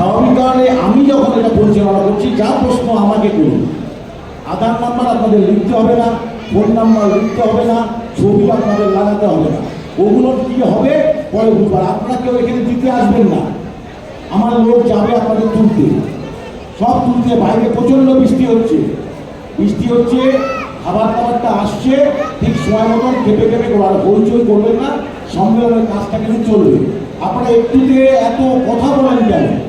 স্বাভাবিক কারণে আমি যখন এটা পরিচালনা করছি, যা প্রশ্ন আমাকে করুন। আধার নাম্বার আপনাদের লিখতে হবে না, ফোন নাম্বার লিখতে হবে না, ছবি আপনাদের লাগাতে হবে না। ওগুলো কি হবে? পরে বুঝবার আপনারা কেউ এখানে দিতে আসবেন না। আমার লোক যাবে আপনাদের তুলতে। সব তুলতে। বাইরে প্রচণ্ড বৃষ্টি হচ্ছে। বৃষ্টি হচ্ছে খাবার দাবারটা আসছে, ঠিক সময় মতন কেঁপে কেঁপে আর হইচই করবেন না। সম্মেলনের কাজটা কিন্তু চলবে। আপনারা একটুতে এত কথা বলেন কেন?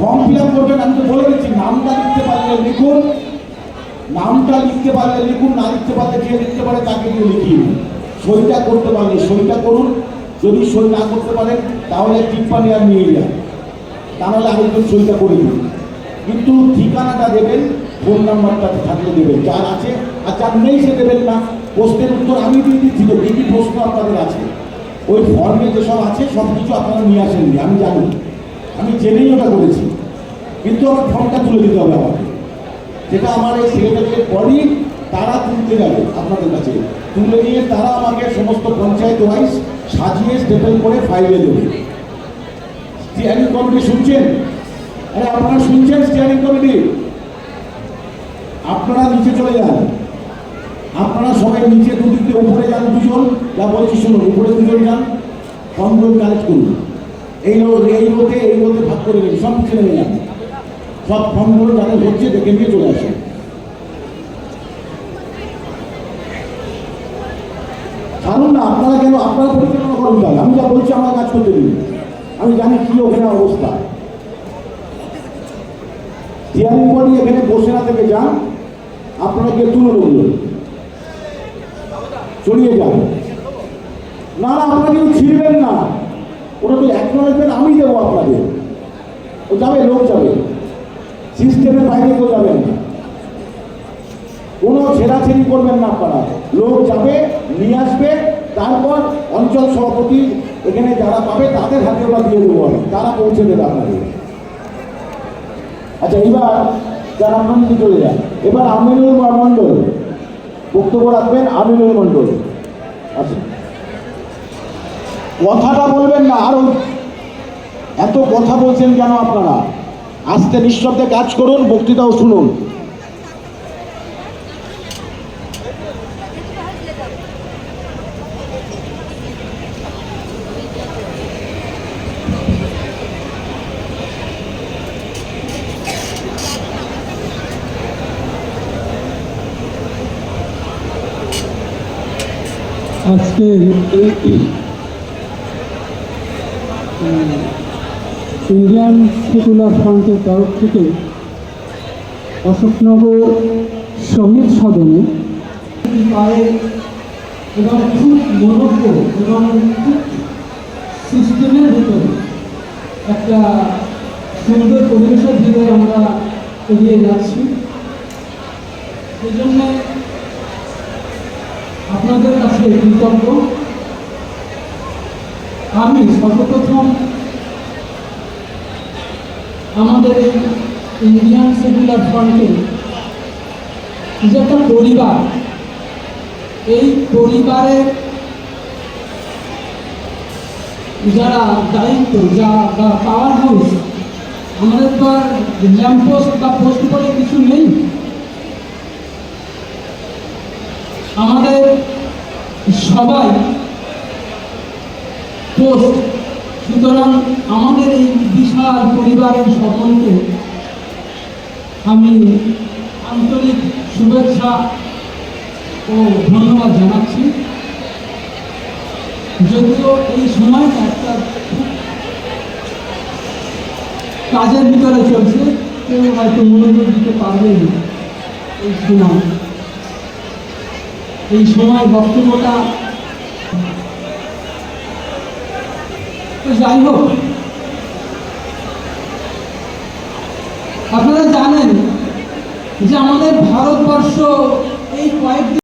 ফর্ম ফিল আপ করবেন, আমি তো বলে দিচ্ছি, নামটা লিখতে পারলে লিখুন, নামটা লিখতে পারলে লিখুন, না লিখতে পারলে যে লিখতে পারে তাকে দিয়ে লিখিয়ে সইটা করতে পারলে সইটা করুন, যদি সই না করতে পারেন, তাহলে টিপ্পানি আর নিয়ে যান। তাহলে আরেকজন সইটা করে দিন। কিন্তু ঠিকানাটা দেবেন ফোন নাম্বারটা থাকলে দেবেন, যার আছে, আর যার নেই সে দেবেন না। প্রশ্নের উত্তর আমি দিয়ে দিচ্ছি তো, কী কী প্রশ্ন আপনাদের আছে? ওই ফর্মে যেসব আছে সব কিছু আপনারা নিয়ে আসেননি, আমি জানি। আমি জেনেই ওটা করেছি। কিন্তু আমার ফর্মটা তুলে দিতে হবে আমাকে। যেটা আমার এই সেক্রেটারিয়েট বডি তারা তুলতে যাবে আপনাদের কাছে। তুলে নিয়ে তারা আমাকে সমস্ত পঞ্চায়েত ওয়াইজ সাজিয়ে স্টেপেল করে ফাইলে দেবে। স্টিয়ারিং কমিটি শুনছেন? আরে আপনারা শুনছেন স্টিয়ারিং কমিটি আপনারা নিচে চলে যান। আপনারা সবাই নিচে দুদিকে, উপরে যান দুজন। যা বলছি শুনুন, উপরে দুজন যান। ফর্মগুলো কালেক্ট করুন। এই এই রোডে এই রোডে ভাগ করে নিন, সব কিছু নেমে যান। সব ফর্মগুলো যাদের হচ্ছে দেখে নিয়ে চলে আসেন ছাড়ুন না, আপনারা কেন, আপনারা পরিচালনা করুন তাহলে। আমি যা বলছি আমার কাজ করতে দিন আমি জানি কি ওখানে অবস্থা। স্টিয়ারিং বডি এখানে বসে না থেকে যান, আপনারা গিয়ে তুলে রইল চড়িয়ে যান। না না, আপনারা কেউ ছিড়বেন না। ওটা তো অ্যাকনোলেজমেন্ট আমি দেবো আপনাদের। ও যাবে, লোক যাবে। সিস্টেমের বাইরে কেউ যাবেন। কোনো ছেঁড়াছেড়ি করবেন না আপনারা। লোক যাবে, নিয়ে আসবে, তারপর অঞ্চল সভাপতি এখানে যারা পাবে, তাদের হাতে ওরা দিয়ে দেবো তারা পৌঁছে দেবে আপনাদের। আচ্ছা এবার যারা আপনাদের চলে যান, এবার আমিনুল মণ্ডল বক্তব্য রাখবেন আমিনুল মণ্ডল আচ্ছা। কথাটা বলবেন না, আরও এত কথা বলছেন কেন আপনারা? আস্তে নিঃশব্দে কাজ করুন বক্তৃতাও শুনুন। আজকে ইন্ডিয়ান সেকুলার ফ্রন্টের তরফ থেকে অশোকনগর শহীদ সদনে পায়ে এবং খুব মনোজ্ঞ এবং খুব সিস্টেমের ভিতরে একটা সুন্দর পরিবেশের ভিতরে আমরা এগিয়ে যাচ্ছি। সেই জন্যে আপনাদের কাছে কৃতজ্ঞ। আমি সর্বপ্রথম আমাদের ইন্ডিয়ান সেকুলার ফ্রন্টে যে একটা পরিবার, এই পরিবারের যারা দায়িত্ব, যা বা পাওয়ার হাউস আমাদের তো আর ল্যাম্পপোস্ট বা পোস্ট বলে কিছু নেই। আমাদের সবাই পোস্ট সুতরাং আমাদের এই বিশাল পরিবারের সকলকে আমি আন্তরিক শুভেচ্ছা ও ধন্যবাদ জানাচ্ছি। যদিও এই সময়টা একটা কাজের ভিতরে চলছে, কেউ হয়তো মনোযোগ দিতে পারবে না। এই সময় এই সময় বক্তব্যটা যাই হোক। আপনারা জানেন যে আমাদের ভারতবর্ষ এই কয়েকদিন